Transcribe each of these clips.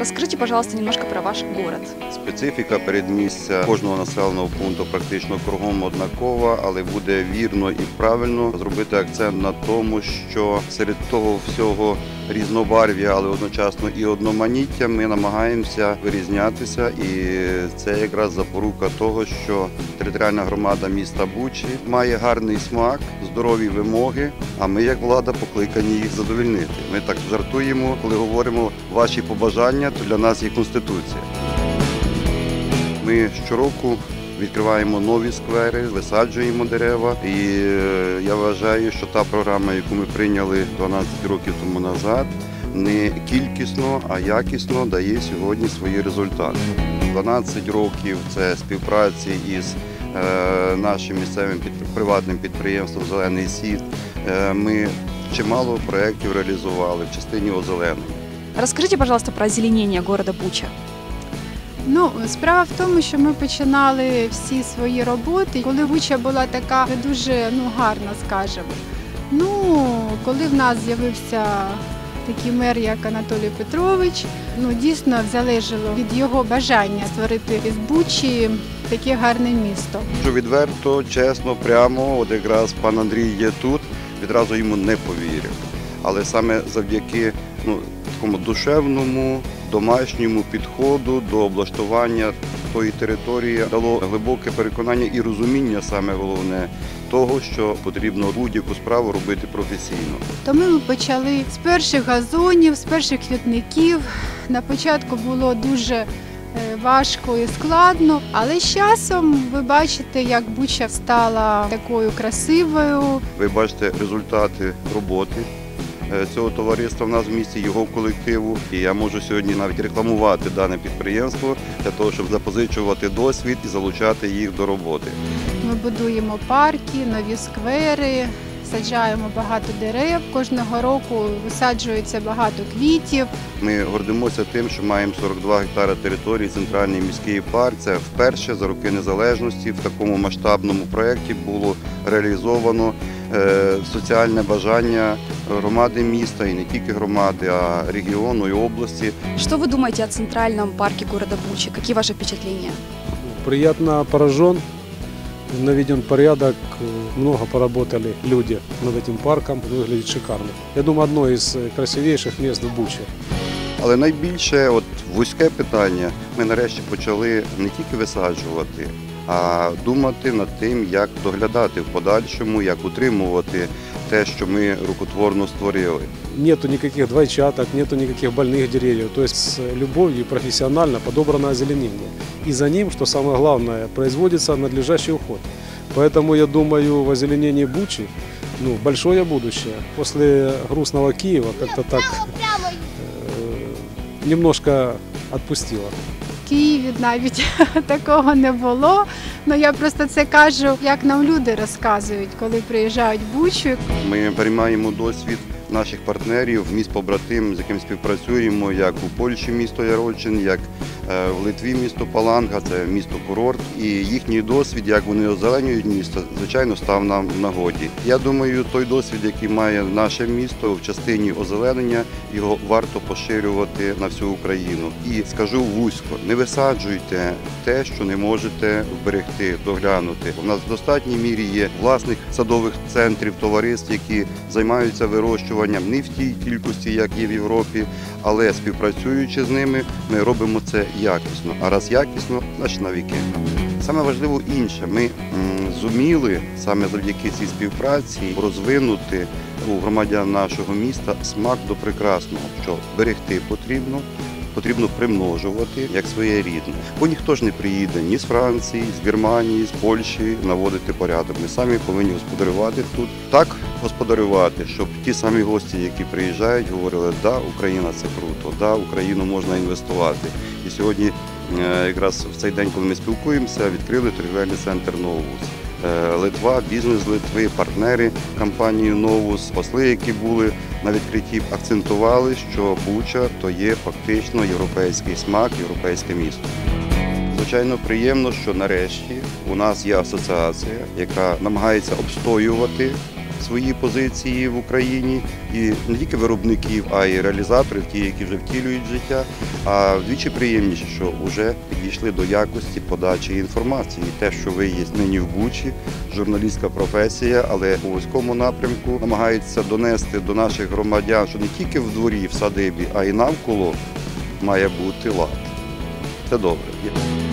Расскажите, пожалуйста, немножко про ваш город. Специфіка передмістя кожного населеного пункту практично кругом однакова, але буде вірно і правильно зробити акцент на тому, що серед того всього різнобарв'я, але одночасно і одноманіття, ми намагаємося вирізнятися, і це якраз запорука того, що територіальна громада міста Бучі має гарний смак, здорові вимоги. А ми, як влада, покликані їх задовільнити. Ми так жартуємо, коли говоримо ваші побажання, то для нас є конституція. Ми щороку відкриваємо нові сквери, висаджуємо дерева. І е, я вважаю, що та програма, яку ми прийняли 12 років тому назад, не кількісно, а якісно дає сьогодні свої результати. 12 років це співпраці із е, нашим місцевим приватним підприємством Зелений сіт. Е, Ми чимало проєктів реалізували в частині озеленення. Расскажите, пожалуйста, про озеленение города Буча. Ну, справа в тому, що ми починали всі свої роботи, коли Буча була така дуже ну, гарна, скажімо. Ну, коли в нас з'явився такий мер, як Анатолій Петрович, ну дійсно залежало від його бажання створити із Бучі таке гарне місто. Що відверто, чесно, прямо, от якраз пан Андрій є тут, відразу йому не повірив. Але саме завдяки ну, такому душевному, домашньому підходу до облаштування тої території дало глибоке переконання і розуміння, саме головне, того, що потрібно будь-яку справу робити професійно. Тому ми почали з перших газонів, з перших квітників. На початку було дуже е, важко і складно, але з часом ви бачите, як Буча стала такою красивою. Ви бачите результати роботи цього товариства в нас в місті, його колективу. І я можу сьогодні навіть рекламувати дане підприємство для того, щоб запозичувати досвід і залучати їх до роботи. Ми будуємо парки, нові сквери. Саджаємо багато дерев. Кожного року висаджується багато квітів. Ми гордимося тим, що маємо 42 гектара території, центральний міський парк. Це вперше за роки незалежності в такому масштабному проєкті було реалізовано е, соціальне бажання громади міста і не тільки громади, а регіону і області Что вы думаете о центральном парке города Бучи? Какие ваши впечатления? приятно поражен, наведен порядок, э, много поработали люди над этим парком, выглядит шикарно. Я думаю, одно из э, красивейших мест в Буче. Але найбільше, от вузьке питання, ми нарешті почали не тільки висаджувати, а думати над тим, як доглядати в подальшому, як утримувати те, що ми рукотворно створили. Нету никаких двойчаток, нету никаких больных деревьев. То есть с любовью и профессионально подобрано озеленение. И за ним, что самое главное, производится надлежащий уход. Поэтому я думаю, в озеленении Бучи ну, большое будущее. После грустного Киева как-то так э, немножко отпустило. Києві навіть такого не було. Ну я просто це кажу, як нам люди розказують, коли приїжджають в Бучу. Ми приймаємо досвід наших партнерів, міст побратим, з яким співпрацюємо, як у Польщі місто Ярочин, як в Литві місто Паланга, це місто курорт. І їхній досвід, як вони озеленюють місто, звичайно, став нам нагоді. Я думаю, той досвід, який має наше місто в частині озеленення, його варто поширювати на всю Україну. І скажу вузько, не висаджуйте те, що не можете вберегти, доглянути. У нас в достатній мірі є власних садових центрів, товариств, які займаються вирощуванням не в тій кількості, як є в Європі, але співпрацюючи з ними, ми робимо це якісно. А раз якісно, значить на віки. Саме важливо інше, ми зуміли саме завдяки цій співпраці розвинути у громадян нашого міста смак до прекрасного, що берегти потрібно. Потрібно примножувати як своє рідне, бо ніхто ж не приїде ні з Франції, з Германії, з Польщі наводити порядок. Ми самі повинні господарювати тут, так господарювати, щоб ті самі гості, які приїжджають, говорили, да, Україна це круто, да, Україну можна інвестувати. І сьогодні, е, якраз в цей день, коли ми спілкуємося, відкрили торгівельний центр Новус. Е, Литва, бізнес Литви, партнери компанії Новус, посли, які були на відкритті, акцентували, що Буча то є фактично європейський смак, європейське місто. Звичайно, приємно, що нарешті у нас є асоціація, яка намагається обстоювати свої позиції в Україні і не тільки виробників, а й реалізаторів, ті, які вже втілюють життя. А вдвічі приємніше, що вже підійшли до якості подачі інформації. Те, що ви є нині в Бучі, журналістська професія, але у вузькому напрямку намагаються донести до наших громадян, що не тільки в дворі, в садибі, а й навколо має бути лад. Це добре.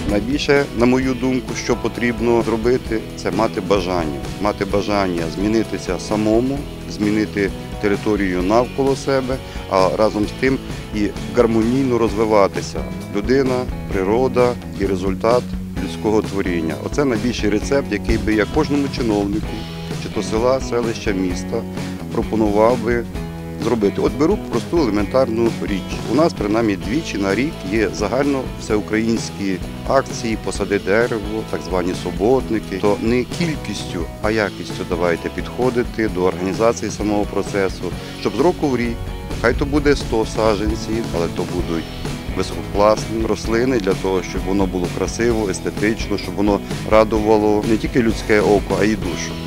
Найбільше, на мою думку, що потрібно зробити, це мати бажання. Мати бажання змінитися самому, змінити територію навколо себе, а разом з тим і гармонійно розвиватися. Людина, природа і результат людського творіння. Оце найбільший рецепт, який би я кожному чиновнику, чи то села, селища, міста, пропонував би зробити. От беру просту елементарну річ. У нас принаймні двічі на рік є загально всеукраїнські акції, посади дерево, так звані суботники. То не кількістю, а якістю давайте підходити до організації самого процесу, щоб з року в рік, хай то буде 100 саджанців, але то будуть висококласні рослини для того, щоб воно було красиво, естетично, щоб воно радувало не тільки людське око, а й душу.